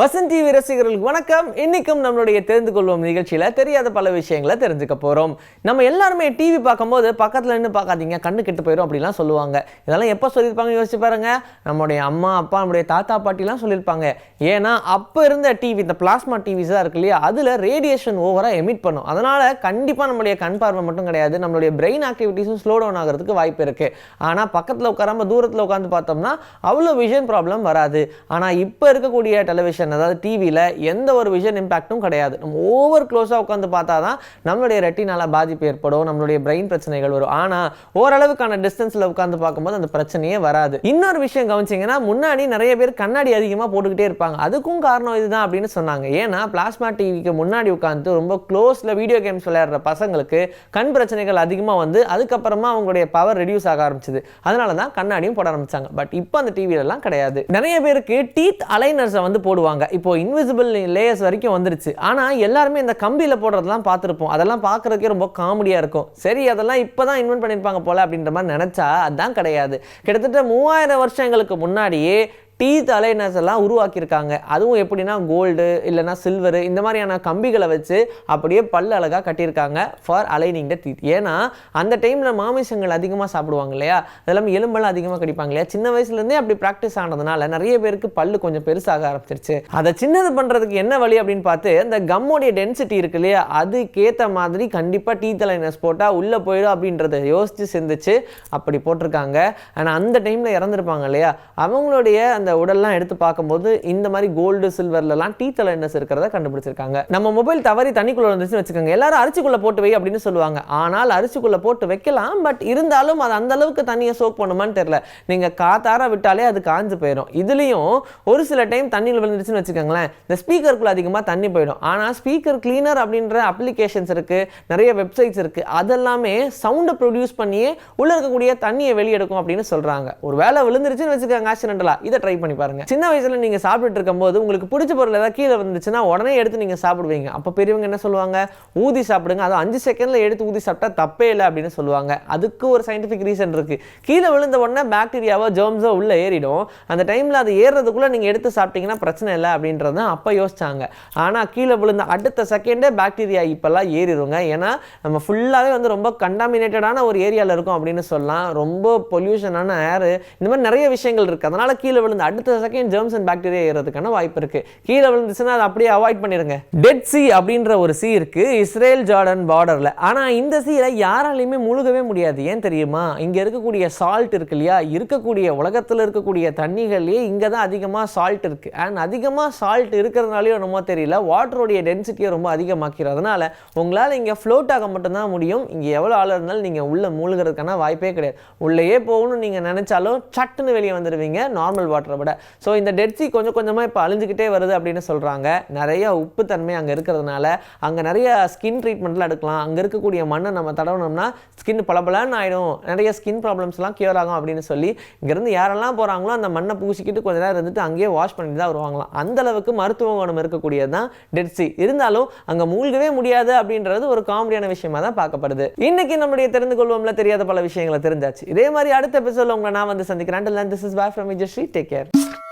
Vasanth TV ரசிகர்களுக்கு வணக்கம். இன்னைக்கும் நம்மளுடைய தெரிந்து கொள்வோம் நிகழ்ச்சியில் தெரியாத பல விஷயங்களை தெரிஞ்சுக்க போகிறோம் நம்ம எல்லாருமே டிவி பார்க்கும்போது பக்கத்தில் நின்று பார்க்காதீங்க கண்ணு கெட்டு போயிடும் அப்படிலாம் சொல்லுவாங்க. இதெல்லாம் எப்போ சொல்லியிருப்பாங்க யோசிச்சு பாருங்க. நம்முடைய அம்மா அப்பா நம்முடைய தாத்தா பாட்டிலாம் சொல்லியிருப்பாங்க. ஏன்னா அப்போ இருந்த டிவி இந்த பிளாஸ்மா டிவிஸ் தான் இருக்கு இல்லையா? அதில் ரேடியேஷன் ஓவராக எமிட் பண்ணும். அதனால் கண்டிப்பாக நம்மளுடைய கண் பார்வை மட்டும் கிடையாது நம்மளுடைய பிரெயின் ஆக்டிவிட்டீஸும் ஸ்லோ டவுன் ஆகிறதுக்கு வாய்ப்பு இருக்குது ஆனால் பக்கத்தில் உட்காராமல் தூரத்தில் உட்காந்து பார்த்தோம்னா அவ்வளோ விஷன் ப்ராப்ளம் வராது. ஆனால் இப்போ இருக்கக்கூடிய டெலிவிஷன் அதாவது டிவியில் எந்த ஒரு விஷன் இம்பாக்ட்டும் கிடையாது. நம்ம ஓவர் க்ளோஸாக உட்காந்து பார்த்தா தான் நம்மளுடைய ரெட்டினால பாதிப்பு ஏற்படும் நம்மளுடைய பிரெயின் பிரச்சனைகள் வரும். ஆனால் ஓரளவுக்கான டிஸ்டன்ஸில் உட்காந்து பார்க்கும்போது அந்த பிரச்சனையே வராது. இன்னொரு விஷயம் கவனிச்சிங்கன்னா முன்னாடி நிறைய பேர் கண்ணாடி அதிகமாக போட்டுக்கிட்டே இருப்பாங்க. அதுக்கும் காரணம் இதுதான் அப்படின்னு சொன்னாங்க. ஏன்னா பிளாஸ்மா டிவிக்கு முன்னாடி உட்காந்து ரொம்ப க்ளோஸில் வீடியோ கேம்ஸ் விளையாடுற பசங்களுக்கு கண் பிரச்சனைகள் அதிகமாக வந்து அதுக்கப்புறமா அவங்களுடைய பவர் ரெடியூஸ் ஆக ஆரம்பிச்சது. அதனால தான் கண்ணாடியும் போட ஆரம்பிச்சாங்க. பட் இப்போ அந்த டிவிலலாம் கிடையாது. நிறைய பேருக்கு டீத் அலைனர்ஸை வந்து போடுவாங்க. இப்போ இன்விசிபிள் லேயர்ஸ் வரைக்கும் வந்துருச்சு. ஆனால் எல்லாருமே இந்த கம்பியில் போடுறதெல்லாம் பார்த்துருப்போம். அதெல்லாம் பார்க்குறதுக்கே ரொம்ப காமெடியாக இருக்கும். சரி அதெல்லாம் இப்போ தான் இன்வென்ட் பண்ணியிருப்பாங்க போல அப்படின்ற மாதிரி நினச்சா அதான் கிடையாது. கிட்டத்தட்ட மூவாயிரம் வருஷங்களுக்கு முன்னாடியே டீத் அலைனர்ஸ் எல்லாம் உருவாக்கியிருக்காங்க. அதுவும் எப்படின்னா கோல்டு இல்லைன்னா சில்வரு இந்த மாதிரியான கம்பிகளை வச்சு அப்படியே பல்லு அழகாக கட்டியிருக்காங்க ஃபார் அலைனிங் த டீத் ஏன்னா அந்த டைமில் மாமிசங்கள் அதிகமாக சாப்பிடுவாங்க இல்லையா? அதெல்லாம் எலும்பெல்லாம் அதிகமாக கடிப்பாங்க இல்லையா? சின்ன வயசுலேருந்தே அப்படி ப்ராக்டிஸ் ஆனதுனால நிறைய பேருக்கு பல் கொஞ்சம் பெருசாக ஆரம்பிச்சிருச்சு. அதை சின்னது பண்ணுறதுக்கு என்ன வழி அப்படின்னு பார்த்து இந்த கம்முடைய டென்சிட்டி இருக்கு இல்லையா? அதுக்கேற்ற மாதிரி கண்டிப்பாக டீத் அலைனர்ஸ் போட்டால் உள்ளே போயிடும் அப்படின்றத யோசித்து சிந்திச்சு அப்படி போட்டிருக்காங்க. ஆனால் அந்த டைமில் இறந்துருப்பாங்க இல்லையா? அவங்களுடைய அந்த உடல்லாம் எடுத்து பார்க்கும்போது இந்த மாதிரி கோல்டு சில்வர்லலாம் டீ தலைனஸ் இருக்கிறத கண்டுபிடிச்சிருக்காங்க. நம்ம மொபைல் தவறி தண்ணிக்குள்ள வந்துச்சுன்னு வச்சுக்கோங்க. எல்லாரும் அரிசிக்குள்ள போட்டு வை அப்படின்னு சொல்லுவாங்க. ஆனால் அரிசிக்குள்ள போட்டு வைக்கலாம். பட் இருந்தாலும் அது அந்த அளவுக்கு தண்ணியை சோக் பண்ணுமான்னு தெரியல. நீங்க காத்தார விட்டாலே அது காஞ்சு போயிடும். இதுலயும் ஒரு சில டைம் தண்ணியில் விழுந்துருச்சுன்னு வச்சுக்கோங்களேன். இந்த ஸ்பீக்கருக்குள்ள அதிகமாக தண்ணி போயிடும். ஆனால் ஸ்பீக்கர் கிளீனர் அப்படின்ற அப்ளிகேஷன்ஸ் இருக்கு. நிறைய வெப்சைட்ஸ் இருக்கு. அதெல்லாமே சவுண்டை ப்ரொடியூஸ் பண்ணியே உள்ள இருக்கக்கூடிய தண்ணியை வெளியெடுக்கும் அப்படின்னு சொல்றாங்க. ஒரு வேலை விழுந்துருச்சுன்னு வச்சுக்கோங்க ஆக்சிடென்டலா இதை ட்ரை ட்ரை பண்ணி பாருங்கள் சின்ன வயசில் நீங்கள் சாப்பிட்டுட்டு இருக்கும்போது உங்களுக்கு பிடிச்ச பொருள் ஏதாவது கீழே வந்துச்சுன்னா உடனே எடுத்து நீங்கள் சாப்பிடுவீங்க. அப்போ பெரியவங்க என்ன சொல்லுவாங்க? ஊதி சாப்பிடுங்க. அது அஞ்சு செகண்டில் எடுத்து ஊதி சாப்பிட்டா தப்பே இல்லை அப்படின்னு சொல்லுவாங்க. அதுக்கு ஒரு சயின்டிஃபிக் ரீசன் இருக்குது கீழே விழுந்த உடனே பாக்டீரியாவோ ஜெர்ம்ஸோ உள்ளே ஏறிடும். அந்த டைமில் அது ஏறுறதுக்குள்ளே நீங்கள் எடுத்து சாப்பிட்டீங்கன்னா பிரச்சனை இல்லை அப்படின்றது தான் அப்போ யோசிச்சாங்க. ஆனால் கீழே விழுந்த அடுத்த செகண்டே பாக்டீரியா இப்போல்லாம் ஏறிடுங்க. ஏன்னா நம்ம ஃபுல்லாகவே வந்து ரொம்ப கண்டாமினேட்டடான ஒரு ஏரியாவில் இருக்கும் அப்படின்னு சொல்லலாம். ரொம்ப பொல்யூஷனான ஏர் இந்த மாதிரி நிறைய விஷயங்கள் இருக்குது அதனால் கீழே விழுந்த அடுத்த செகண்ட் ஜெர்ம்ஸ் அண்ட் பாக்டீரியா ஏறதுக்கான வாய்ப்பு இருக்கு. கீழே விழுந்துச்சுன்னா அதை அப்படியே அவாய்ட் பண்ணிடுங்க. டெட் சி அப்படின்ற ஒரு சி இருக்கு இஸ்ரேல் ஜார்டன் பார்டர்ல ஆனா இந்த சீல யாராலையுமே முழுகவே முடியாது. ஏன் தெரியுமா? இங்க இருக்கக்கூடிய சால்ட் இருக்கு இல்லையா? இருக்கக்கூடிய உலகத்துல இருக்கக்கூடிய தண்ணிகள்லயே இங்க தான் அதிகமா சால்ட் இருக்கு. அண்ட் அதிகமா சால்ட் இருக்கிறதுனாலயோ என்னமோ தெரியல வாட்டருடைய டென்சிட்டியை ரொம்ப அதிகமாக்கிறது அதனால உங்களால இங்க ஃப்ளோட் ஆக மட்டும்தான் முடியும். இங்க எவ்வளவு ஆள் இருந்தாலும் நீங்க உள்ள மூழ்கிறதுக்கான வாய்ப்பே கிடையாது. உள்ளேயே போகணும்னு நீங்க நினைச்சாலும் சட்டுன்னு வெளியே வந்துடுவீங்க நார்மல் வாட்டர் விட. ஸோ இந்த டெட் சி கொஞ்சம் கொஞ்சமாக இப்போ அழிஞ்சுக்கிட்டே வருது அப்படின்னு சொல்கிறாங்க நிறைய உப்பு தன்மை அங்கே இருக்கிறதுனால அங்கே நிறைய ஸ்கின் ட்ரீட்மெண்ட்லாம் எடுக்கலாம். அங்கே இருக்கக்கூடிய மண்ணை நம்ம தடவினோம்னா ஸ்கின் பளபளன்னு ஆகிடும் நிறைய ஸ்கின் ப்ராப்ளம்ஸ்லாம் கியூர் ஆகும் அப்படின்னு சொல்லி இங்கேருந்து யாரெல்லாம் போகிறாங்களோ அந்த மண்ணை பூசிக்கிட்டு கொஞ்ச நேரம் இருந்துட்டு அங்கேயே வாஷ் பண்ணிட்டு தான் வருவாங்களாம். அந்தளவுக்கு மருத்துவ குணம் இருக்கக்கூடியது தான் டெட் சி இருந்தாலும் அங்கே மூழ்கவே முடியாது அப்படின்றது ஒரு காமெடியான விஷயமா தான் பார்க்கப்படுது. இன்னைக்கு நம்முடைய தெரிந்து கொள்வோம்ல தெரியாத பல விஷயங்களை தெரிஞ்சாச்சு. இதே மாதிரி அடுத்த எபிசோட உங்களை நான் வந்து சந்திக்கிறேன். This is boy from Vijay Sri take care zero.